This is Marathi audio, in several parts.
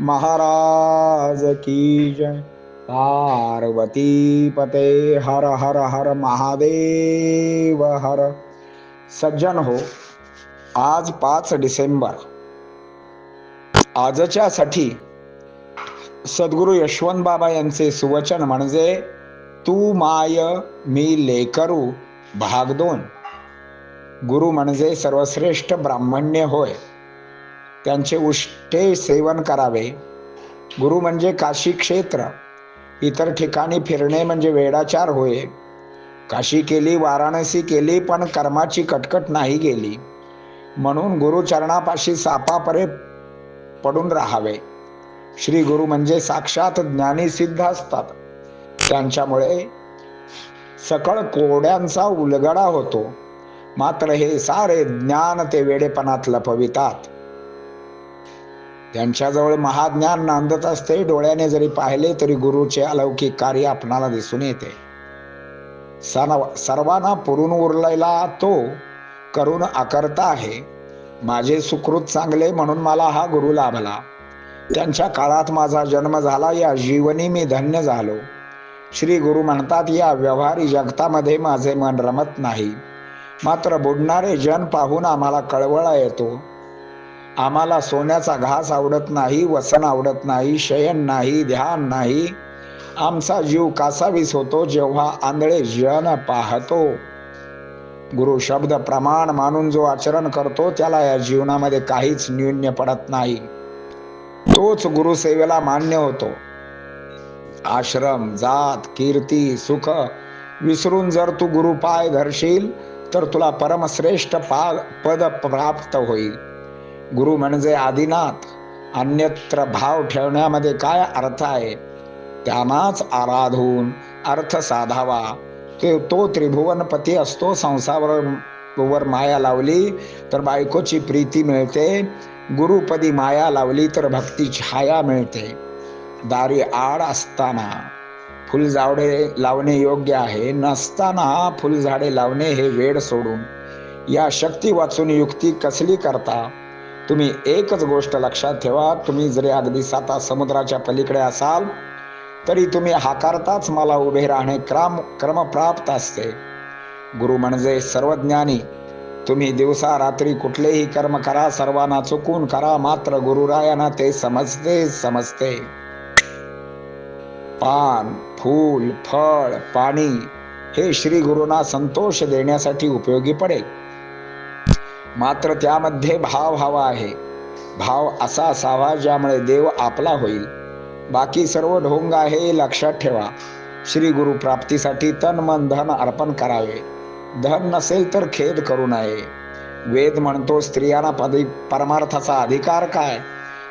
महाराज की जय। पार्वती पते हर हर हर महादेव हर। सज्जन हो आज पाच डिसेंबर। आजच्या साठी सद्गुरु यशवंत बाबा यांचे सुवचन म्हणजे तू माय मी लेकरू भाग दोन। गुरु म्हणजे सर्वश्रेष्ठ ब्राह्मण्य होय। त्यांचे उष्टे सेवन करावे. गुरु म्हणजे काशी क्षेत्र. इतर ठिकाणी फिरणे म्हणजे वेडाचार होय. काशी केली वाराणसी केली पण कर्माची कटकट नाही गेली. म्हणून गुरुचरणापाशी सापापरे पडून राहावे. श्री गुरु म्हणजे साक्षात ज्ञानी सिद्ध असतात. त्यांच्यामुळे सकळ कोड्यांचा उलगडा होतो. मात्र हे सारे ज्ञान ते वेडेपणात लपवितात. त्यांच्याजवळ महाज्ञान नांदत असते डोळ्याने जरी पाहिले तरी गुरुचे अलौकिक कार्य आपणाला दिसून येते. सर्वांना पुरून उरलेला तो करून आकर्ता आहे. माझे सुकृत चांगले म्हणून मला हा गुरु लाभला. त्यांच्या काळात माझा जन्म झाला या जीवनी मी धन्य झालो. श्री गुरु म्हणतात या व्यवहारी जगतामध्ये माझे मन रमत नाही. मात्र बुडणारे जन पाहून आम्हाला कळवळा येतो. आम्हाला सोन्याचा घास आवडत नाही वसन आवडत नाही शयन नाही ध्यान नाही. आमचा जीव कासावीस होतो जेव्हा आंधळे जन पाहतो. गुरु शब्द प्रमाण मानून जो आचरण करतो त्याला या जीवनामध्ये काहीच न्यून्य पडत नाही. तोच गुरुसेवेला मान्य होतो. आश्रम जात कीर्ती सुख विसरून जर तू गुरु पाय धरशील तर तुला परमश्रेष्ठ पा पद प्राप्त होईल. गुरु म्हणजे आदिनाथ. अन्यत्र भाव ठेवण्यामध्ये काय अर्थ आहे? त्यांनाच आराधून अर्थ साधावा. ते तो त्रिभुवनपती असतो संसावर वर माया लावली तर बायकोची प्रीती मिळते. गुरुपदी माया लावली तर भक्ती छाया मिळते. दारी आड असताना फुलझाडे लावणे योग्य आहे. नसताना फुलझाडे लावणे हे वेड सोडून. या शक्ती वाचून युक्ती कसली करता? तुम्ही एकच गोष्ट लक्षात ठेवा. तुम्ही जरी अगदी साता समुद्राच्या पलीकडे असाल तरी तुम्ही हाकारताच मला उभे राहणे क्रम क्रमप्राप्त असते. गुरु म्हणजे सर्वज्ञानी. तुम्ही दिवसा रात्री कुठलेही कर्म करा सर्वांना चुकून करा मात्र गुरुरायांना ते समजते समजते. पान फूल फळ पाणी हे श्री गुरुना संतोष देण्यासाठी उपयोगी पडेल. मात्र त्यामध्ये भाव हवा आहे. भाव असा असावा ज्यामुळे देव आपला होईल. बाकी सर्व ढोंग आहे लक्षात ठेवा. श्री गुरु प्राप्तीसाठी तन मन धन अर्पण करावे. धन नसेल तर खेद करू नये. वेद म्हणतो स्त्रियांना पदी परमार्थाचा अधिकार काय?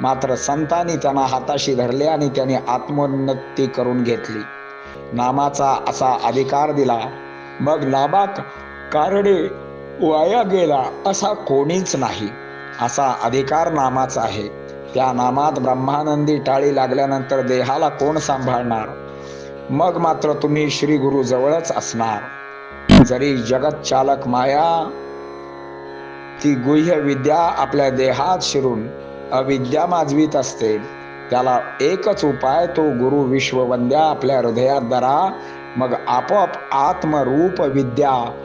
मात्र संतांनी त्यांना हाताशी धरले आणि त्यांनी आत्मोन्नती करून घेतली. नामाचा असा अधिकार दिला. मग नामात कारणे वाया गेला असा कोणीच नाही. असा अधिकार नामाचा आहे. त्या नामात ब्रह्मानंदी टाळी लागल्यानंतर देहाला कोण सांभाळणार? मग मात्र तुम्ही श्री गुरु जवळच असणार. जरी जगत चालक माया ती गुह्य विद्या आपल्या देहात शिरून अविद्या माजवीत असते. त्याला एकच उपाय तो गुरु विश्ववंद्या आपल्या हृदयात दरा मग आपोआप आत्मरूप विद्या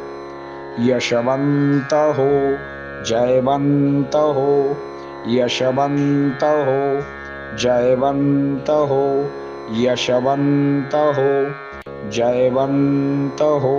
यशवन्त हो जयवन्त हो यशवन्त हो जयवन्त हो यशवन्तः हो यशवन्तः हो